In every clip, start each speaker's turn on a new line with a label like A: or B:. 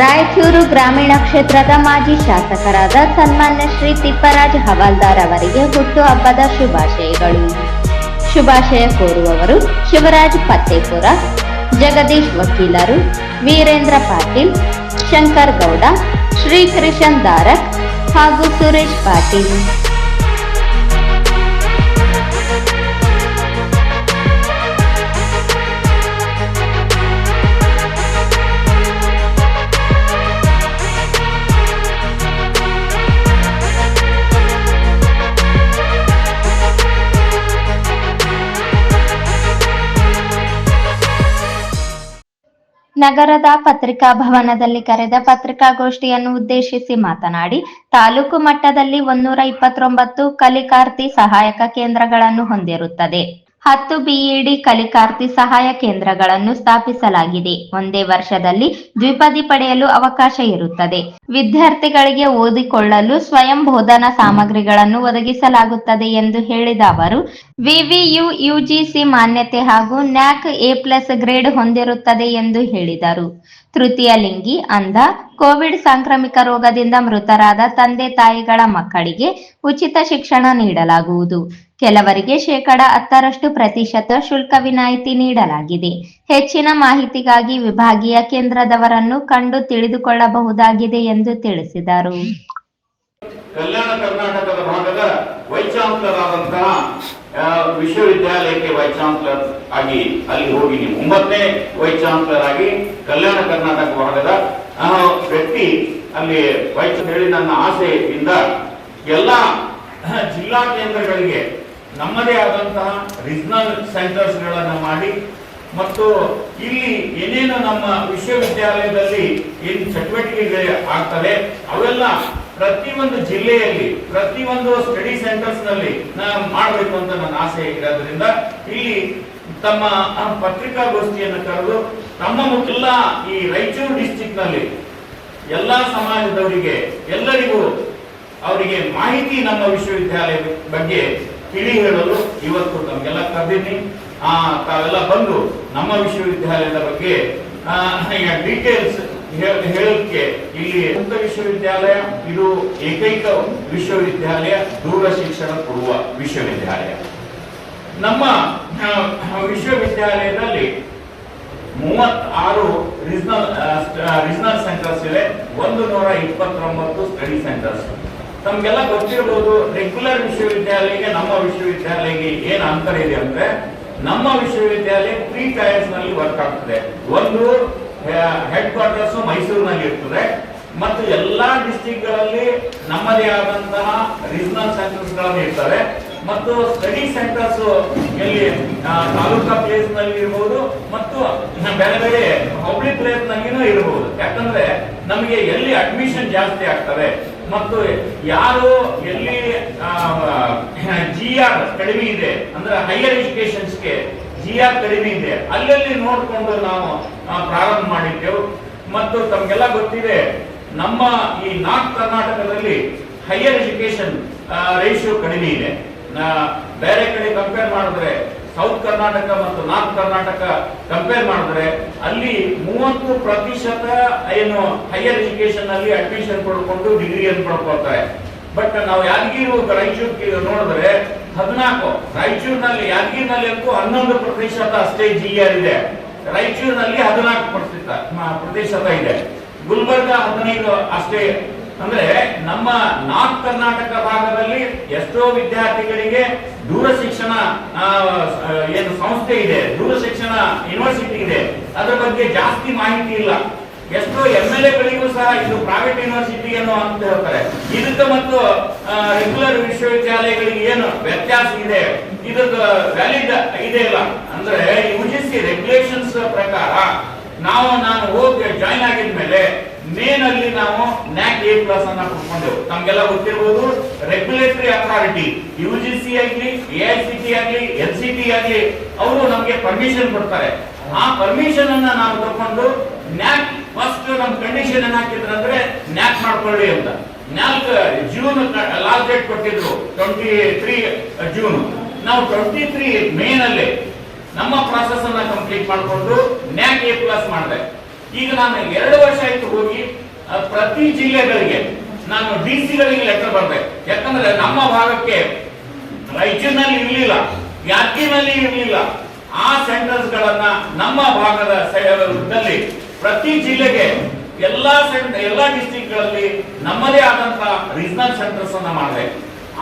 A: ರಾಯಚೂರು ಗ್ರಾಮೀಣ ಕ್ಷೇತ್ರದ ಮಾಜಿ ಶಾಸಕರಾದ ಸನ್ಮಾನ್ಯ ಶ್ರೀ ತಿಪ್ಪರಾಜ್ ಹವಾಲ್ದಾರ್ ಅವರಿಗೆ ಹುಟ್ಟುಹಬ್ಬದ ಶುಭಾಶಯಗಳು. ಶುಭಾಶಯ ಕೋರುವವರು ಶಿವರಾಜ್ ಪತ್ತೇಪುರ, ಜಗದೀಶ್ ವಕೀಲರು ವೀರೇಂದ್ರ ಪಾಟೀಲ್, ಶಂಕರ್ ಗೌಡ, ಶ್ರೀಕೃಷ್ಣನ್ ದಾರಕ್ ಹಾಗೂ ಸುರೇಶ್ ಪಾಟೀಲ್. ನಗರದ ಪತ್ರಿಕಾ ಭವನದಲ್ಲಿ ಕರೆದ ಪತ್ರಿಕಾಗೋಷ್ಠಿಯನ್ನು ಉದ್ದೇಶಿಸಿ ಮಾತನಾಡಿ, ತಾಲೂಕು ಮಟ್ಟದಲ್ಲಿ ಒಂದೂರ ಇಪ್ಪತ್ತೊಂಬತ್ತು ಕಲಿಕಾರ್ತಿ ಸಹಾಯಕ ಕೇಂದ್ರಗಳನ್ನು ಹೊಂದಿರುತ್ತದೆ. ಹತ್ತು ಬಿಇಡಿ ಕಲಿಕಾರ್ತಿ ಸಹಾಯ ಕೇಂದ್ರಗಳನ್ನು ಸ್ಥಾಪಿಸಲಾಗಿದೆ. ಒಂದೇ ವರ್ಷದಲ್ಲಿ ದ್ವಿಪದಿ ಪಡೆಯಲು ಅವಕಾಶ ಇರುತ್ತದೆ. ವಿದ್ಯಾರ್ಥಿಗಳಿಗೆ ಓದಿಕೊಳ್ಳಲು ಸ್ವಯಂ ಬೋಧನಾ ಸಾಮಗ್ರಿಗಳನ್ನು ಒದಗಿಸಲಾಗುತ್ತದೆ ಎಂದು ಹೇಳಿದ ಅವರು, ವಿವಿಯು ಯುಜಿಸಿ ಮಾನ್ಯತೆ ಹಾಗೂ ನ್ಯಾಕ್ ಎ ಪ್ಲಸ್ ಗ್ರೇಡ್ ಹೊಂದಿರುತ್ತದೆ ಎಂದು ಹೇಳಿದರು. ತೃತೀಯ ಲಿಂಗಿ ಅಂಧ, ಕೋವಿಡ್ ಸಾಂಕ್ರಾಮಿಕ ರೋಗದಿಂದ ಮೃತರಾದ ತಂದೆ ತಾಯಿಗಳ ಮಕ್ಕಳಿಗೆ ಉಚಿತ ಶಿಕ್ಷಣ ನೀಡಲಾಗುವುದು. ಕೆಲವರಿಗೆ ಶೇಕಡ ಹತ್ತರಷ್ಟು ಪ್ರತಿಶತ ಶುಲ್ಕ ವಿನಾಯಿತಿ ನೀಡಲಾಗಿದೆ. ಹೆಚ್ಚಿನ ಮಾಹಿತಿಗಾಗಿ ವಿಭಾಗೀಯ ಕೇಂದ್ರದವರನ್ನು ಕಂಡು ತಿಳಿದುಕೊಳ್ಳಬಹುದಾಗಿದೆ ಎಂದು ತಿಳಿಸಿದರು.
B: ಕಲ್ಯಾಣ ಕರ್ನಾಟಕದ ಭಾಗದ ವೈಸ್ ಆದಂತಹ ವಿಶ್ವವಿದ್ಯಾಲಯಕ್ಕೆ ವೈಸ್ ಆಗಿ ಅಲ್ಲಿ ಹೋಗಿ ನೀವು ಒಂಬತ್ತನೇ ವೈಸ್ ಆಗಿ ಕಲ್ಯಾಣ ಕರ್ನಾಟಕ ಭಾಗದ ವ್ಯಕ್ತಿ ಅಲ್ಲಿ ವೈಸ್ ಹೇಳಿ ನನ್ನ ಆಸೆಯಿಂದ ಎಲ್ಲ ಜಿಲ್ಲಾ ಕೇಂದ್ರಗಳಿಗೆ ನಮ್ಮದೇ ಆದಂತಹ ರೀಜನಲ್ ಸೆಂಟರ್ಸ್ ಗಳನ್ನ ಮಾಡಿ ಮತ್ತು ಇಲ್ಲಿ ಏನೇನು ನಮ್ಮ ವಿಶ್ವವಿದ್ಯಾಲಯದಲ್ಲಿ ಏನು ಚಟುವಟಿಕೆಗಳು ಆಗ್ತವೆ, ಅವೆಲ್ಲ ಪ್ರತಿಯೊಂದು ಜಿಲ್ಲೆಯಲ್ಲಿ, ಪ್ರತಿಯೊಂದು ಸ್ಟಡಿ ಸೆಂಟರ್ಸ್ನಲ್ಲಿ ಮಾಡಬೇಕು ಅಂತ ನನ್ನ ಆಸೆ ಇರೋದ್ರಿಂದ ಇಲ್ಲಿ ತಮ್ಮ ಪತ್ರಿಕಾಗೋಷ್ಠಿಯನ್ನು ಕರೆದು ತಮ್ಮ ಮುಖ್ಯ ಈ ರಾಯಚೂರು ಡಿಸ್ಟಿಕ್ನಲ್ಲಿ ಎಲ್ಲಾ ಸಮಾಜದವರಿಗೆ ಎಲ್ಲರಿಗೂ ಅವರಿಗೆ ಮಾಹಿತಿ ನಮ್ಮ ವಿಶ್ವವಿದ್ಯಾಲಯದ ಬಗ್ಗೆ ತಿಳಿ ಹೇಳಲು ಇವತ್ತು ತಮಗೆಲ್ಲ ಕರೆದಿದ್ದೀನಿ. ಆ, ತಾವೆಲ್ಲ ಬಂದು ನಮ್ಮ ವಿಶ್ವವಿದ್ಯಾಲಯದ ಬಗ್ಗೆ ಡೀಟೇಲ್ಸ್ ಹೇಳಕ್ಕೆ ಇಲ್ಲಿ ಮುಕ್ತ ವಿಶ್ವವಿದ್ಯಾಲಯ, ಇದು ಏಕೈಕ ವಿಶ್ವವಿದ್ಯಾಲಯ, ದೂರ ಶಿಕ್ಷಣ ಕೊಡುವ ವಿಶ್ವವಿದ್ಯಾಲಯ. ನಮ್ಮ ವಿಶ್ವವಿದ್ಯಾಲಯದಲ್ಲಿ ಮೂವತ್ತಾರು ರೀಜನಲ್ ರೀಜನಲ್ ಸೆಂಟರ್ಸ್ ಇದೆ. ಒಂದು ನೂರ ಇಪ್ಪತ್ತೊಂಬತ್ತು ಸ್ಟಡಿ ಸೆಂಟರ್ಸ್ ತಮ್ಗೆಲ್ಲ ಗೊತ್ತಿರಬಹುದು ರೆಗ್ಯುಲರ್ ವಿಶ್ವವಿದ್ಯಾಲಯಕ್ಕೆ ನಮ್ಮ ವಿಶ್ವವಿದ್ಯಾಲಯಕ್ಕೆ ಏನು ಅಂತರ ಇದೆ ಅಂದ್ರೆ ನಮ್ಮ ವಿಶ್ವವಿದ್ಯಾಲಯ ತ್ರೀ ಟೈರ್ಸ್ನಲ್ಲಿ ವರ್ಕ್ ಆಗ್ತದೆ. ಒಂದು ಹೆಡ್ ಕ್ವಾರ್ಟರ್ಸ್ ಮೈಸೂರಿನಲ್ಲಿ ಇರ್ತದೆ. ಮತ್ತು ಎಲ್ಲಾ ಡಿಸ್ಟಿಕ್ಗಳಲ್ಲಿ ನಮ್ಮದೇ ಆದಂತಹ ರೀಜನಲ್ ಸೆಂಟರ್ಸ್ಗಳನ್ನು ಇರ್ತವೆ. ಮತ್ತು ಸ್ಟಡಿ ಸೆಂಟರ್ಸ್ ಎಲ್ಲಿ ತಾಲೂಕಾ ಪ್ಲೇಸ್ನಲ್ಲಿ ಇರಬಹುದು ಮತ್ತು ಬೇರೆ ಬೇರೆ ಪಬ್ಲಿಕ್ ಪ್ಲೇಸ್ ನಲ್ಲಿನೂ ಇರಬಹುದು ಯಾಕಂದ್ರೆ ನಮಗೆ ಎಲ್ಲಿ ಅಡ್ಮಿಷನ್ ಜಾಸ್ತಿ ಆಗ್ತವೆ ಮತ್ತು ಯಾರು ಎಲ್ಲಿ ಜಿ ಆರ್ ಕಡಿಮೆ ಇದೆ, ಅಂದ್ರೆ ಹೈಯರ್ ಎಜುಕೇಶನ್ಸ್ಗೆ ಜಿ ಆರ್ ಕಡಿಮೆ ಇದೆ, ಅಲ್ಲಲ್ಲಿ ನೋಡಿಕೊಂಡು ನಾವು ಪ್ರಾರಂಭ ಮಾಡಿದ್ದೆವು. ಮತ್ತು ತಮಗೆಲ್ಲ ಗೊತ್ತಿದೆ, ನಮ್ಮ ಈ ನಾರ್ತ್ ಕರ್ನಾಟಕದಲ್ಲಿ ಹೈಯರ್ ಎಜುಕೇಶನ್ ರೇಷಿಯೋ ಕಡಿಮೆ ಇದೆ. ಬೇರೆ ಕಡೆ ಕಂಪೇರ್ ಮಾಡಿದ್ರೆ ಸೌತ್ ಕರ್ನಾಟಕ ಮತ್ತು ನಾರ್ತ್ ಕರ್ನಾಟಕ ಕಂಪೇರ್ ಮಾಡಿದ್ರೆ ಅಲ್ಲಿ ಮೂವತ್ತು ಪ್ರತಿಶತ ಏನು ಹೈಯರ್ ಎಜುಕೇಶನ್ ಅಲ್ಲಿ ಅಡ್ಮಿಷನ್ ಪಡ್ಕೊಂಡು ಡಿಗ್ರಿಯನ್ನು ಪಡ್ಕೊಳ್ತಾರೆ. ಬಟ್ ನಾವು ಯಾದಗಿರಿ ರಾಯಚೂರು ನೋಡಿದ್ರೆ ಹದಿನಾಲ್ಕು, ರಾಯಚೂರಿನಲ್ಲಿ ಯಾದಗಿರಿನಲ್ಲಿ ಅಂತೂ ಹನ್ನೊಂದು ಪ್ರತಿಶತ ಅಷ್ಟೇ ಜಿ ಆರ್ ಇದೆ. ರಾಯಚೂರಿನಲ್ಲಿ ಹದಿನಾಲ್ಕು ಪ್ರತಿಶತ ಪ್ರತಿಶತ ಇದೆ. ಗುಲ್ಬರ್ಗ ಹದಿನೈದು ಅಷ್ಟೇ. ಅಂದ್ರೆ ನಮ್ಮ ನಾರ್ತ್ ಕರ್ನಾಟಕ ಭಾಗದಲ್ಲಿ ಎಷ್ಟೋ ವಿದ್ಯಾರ್ಥಿಗಳಿಗೆ ದೂರ ಶಿಕ್ಷಣ ಏನು ಸಂಸ್ಥೆ ಇದೆ, ದೂರ ಶಿಕ್ಷಣ ಯೂನಿವರ್ಸಿಟಿ ಇದೆ. ಅದರ ಬಗ್ಗೆ ಜಾಸ್ತಿ ಮಾಹಿತಿ ಇಲ್ಲ. ಎಷ್ಟೋ ಎಂ ಎಲ್ ಎಗಳಿಗೂ ಸಹ ಇದು ಪ್ರೈವೇಟ್ ಯೂನಿವರ್ಸಿಟಿ ಏನು ಅಂತ ಹೇಳ್ತಾರೆ. ಇದಕ್ಕೆ ಮತ್ತು ರೆಗ್ಯುಲರ್ ವಿಶ್ವವಿದ್ಯಾಲಯಗಳಿಗೆ ಏನು ವ್ಯತ್ಯಾಸ ಇದೆ? ಇದಕ್ಕೆ ವ್ಯಾಲಿಡ್ ಇದೆ ಇಲ್ಲ ಅಂದ್ರೆ ಯು ಜಿ ಸಿ ರೆಗ್ಯುಲೇಷನ್ಸ್ ಪ್ರಕಾರ, ನಾವು, ನಾನು ಹೋಗಿ ಜಾಯಿನ್ ಆಗಿದ್ಮೇಲೆ ಮೇನ್ ಅಲ್ಲಿ ನಾವು ನ್ಯಾಕ್ ಎ ಪ್ಲಸ್ ಅನ್ನ ಪಡ್ಕೊಂಡೆವು ತಮ್ಗೆಲ್ಲ ಗೊತ್ತಿರಬಹುದು regulatory authority U G C ಆಗ್ಲಿ ಎ ಐ ಸಿ ಟಿ ಆಗ್ಲಿ ಎಲ್ ಸಿ ಟಿ ಆಗ್ಲಿ, ಅವರು ನಮ್ಗೆ ಪರ್ಮಿಷನ್ ಕೊಡ್ತಾರೆ. ಆ ಪರ್ಮಿಷನ್ ಅನ್ನ ನಾವು ತಗೊಂಡು ನ್ಯಾಕ್ ಫಸ್ಟ್ ನಮ್ ಕಂಡೀಷನ್ ಏನ್ ಹಾಕಿದ್ರಂದ್ರೆ ನ್ಯಾಕ್ ಮಾಡ್ಕೊಳ್ಳಿ ಅಂತ. ನ್ಯಾಕ್ ಜೂನ್ ಲಾಸ್ಟ್ ಡೇಟ್ ಕೊಟ್ಟಿದ್ರು ಟ್ವೆಂಟಿ ತ್ರೀ ಜೂನ್ ನಾವು ಟ್ವೆಂಟಿ ತ್ರೀ ಮೇನ್ ಅಲ್ಲಿ ನಮ್ಮ ಪ್ರಾಸೆಸ್ ಅನ್ನ ಕಂಪ್ಲೀಟ್ ಮಾಡಿಕೊಂಡು ನ್ಯಾಕ್ ಎ ಪ್ಲಸ್ ಮಾಡಿದೆ. ಈಗ ನಾನು ಎರಡು ವರ್ಷ ಆಯ್ತು ಹೋಗಿ ಪ್ರತಿ ಜಿಲ್ಲೆಗಳಿಗೆ ನಾನು ಡಿ ಸಿಗಳಿಗೆ ಲೆಟರ್ ಬರ್ಬೇಕು ಯಾಕಂದ್ರೆ ನಮ್ಮ ಭಾಗಕ್ಕೆ ರಾಯಚೂರಿನಲ್ಲಿ ಇರಲಿಲ್ಲ, ಯಾದಗಿರಿನಲ್ಲಿ ಇರಲಿಲ್ಲ. ಆ ಸೆಂಟರ್ಸ್ ಗಳನ್ನ ನಮ್ಮ ಭಾಗದ ದಲ್ಲಿ ಪ್ರತಿ ಜಿಲ್ಲೆಗೆ ಎಲ್ಲಾ ಸೆಂಟರ್ ಎಲ್ಲಾ ಡಿಸ್ಟಿಕ್ಗಳಲ್ಲಿ ನಮ್ಮದೇ ಆದಂತಹ ರೀಜನಲ್ ಸೆಂಟರ್ಸ್ ಅನ್ನ ಮಾಡಿದೆ.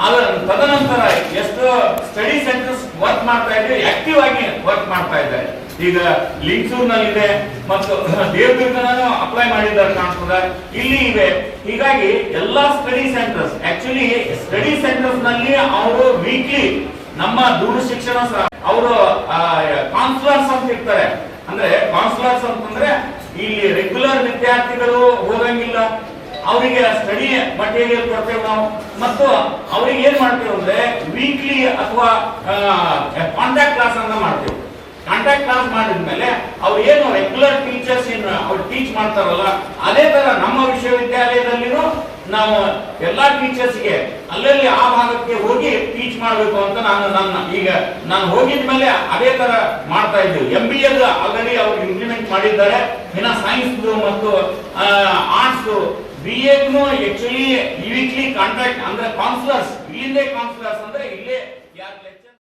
B: ಅದರ ತದನಂತರ ಎಷ್ಟು ಸ್ಟಡಿ ಸೆಂಟರ್ಸ್ ವರ್ಕ್ ಮಾಡ್ತಾ ಇದ್ರೆ ಆಕ್ಟಿವ್ ಆಗಿ ವರ್ಕ್ ಮಾಡ್ತಾ ಇದ್ದಾರೆ. ಈಗ ಲಿಂಗಸೂರ್ನಲ್ಲಿದೆ ಮತ್ತು ದೇವದುರ್ಗನೂ ಅಪ್ಲೈ ಮಾಡಿದ್ದಾರೆ ಕಾಣ್ತದೆ. ಇಲ್ಲಿ ಇವೆ ಹೀಗಾಗಿ ಎಲ್ಲಾ ಸ್ಟಡಿ ಸೆಂಟರ್ಸ್ ಆಕ್ಚುಲಿ ಸ್ಟಡಿ ಸೆಂಟರ್ಸ್ನಲ್ಲಿ ಅವರು ವೀಕ್ಲಿ ನಮ್ಮ ದೂರ ಶಿಕ್ಷಣ ಅವರು ಕಾನ್ಸುಲರ್ಸ್ ಅಂತ ಇರ್ತಾರೆ. ಅಂದ್ರೆ ಕಾನ್ಸುಲರ್ಸ್ ಅಂತಂದ್ರೆ ಇಲ್ಲಿ ರೆಗ್ಯುಲರ್ ವಿದ್ಯಾರ್ಥಿಗಳು ಹೋಗಂಗಿಲ್ಲ ಅವರಿಗೆ ಸ್ಟಡಿ ಮಟೀರಿಯಲ್ ಕೊಡ್ತೇವೆ ನಾವು. ಮತ್ತು ಅವ್ರಿಗೆ ಏನ್ ಮಾಡ್ತೇವೆ ಅಂದ್ರೆ ವೀಕ್ಲಿ ಅಥವಾ ಕಾಂಟ್ಯಾಕ್ಟ್ ಕ್ಲಾಸ್ ಅನ್ನ ಮಾಡ್ತೇವೆ. ಕಾಂಟ್ಯಾಕ್ಟ್ ಕ್ಲಾಸ್ ಮಾಡಿದ್ಮೇಲೆ ಅವ್ರು ಏನು ರೆಗ್ಯುಲರ್ ಟೀಚರ್ಸ್ ಏನು ಅವ್ರು ಟೀಚ್ ಮಾಡ್ತಾರಲ್ಲ, ಅದೇ ತರ ನಮ್ಮ ವಿಶ್ವವಿದ್ಯಾಲಯದಲ್ಲಿನೂ ನಾವು ಎಲ್ಲಾ ಟೀಚರ್ಸ್ಗೆ ಅಲ್ಲಲ್ಲಿ ಆ ಭಾಗಕ್ಕೆ ಹೋಗಿ ಟೀಚ್ ಮಾಡಬೇಕು ಅಂತ ನಾನು ನನ್ನ ಈಗ ನಾನು ಹೋಗಿದ್ಮೇಲೆ ಅದೇ ತರ ಮಾಡ್ತಾ ಇದ್ದೀವಿ ಎಂ ಬಿ ಎಲ್ ಆಲ್ರೆಡಿ ಅವ್ರು ಇಂಪ್ಲಿಮೆಂಟ್ ಮಾಡಿದ್ದಾರೆ. ಇನ್ನ ಸೈನ್ಸ್ ಮತ್ತು ಆರ್ಟ್ಸ್ ಬಿ ಎಗ್ನು ಆಕ್ಚುಲಿ ವೀಕ್ಲಿ ಕಾಂಟ್ರಾಕ್ಟ್ ಅಂದ್ರೆ ಕಾನ್ಸುಲರ್ಸ್ ಇಲ್ಲಿಂದೇ ಕಾನ್ಸುಲರ್ಸ್ ಅಂದ್ರೆ ಇಲ್ಲೇ ಯಾರು